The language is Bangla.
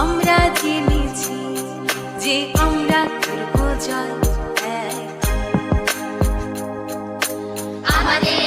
আমরা জেনেছি যে আমরা করব জয় আমাদের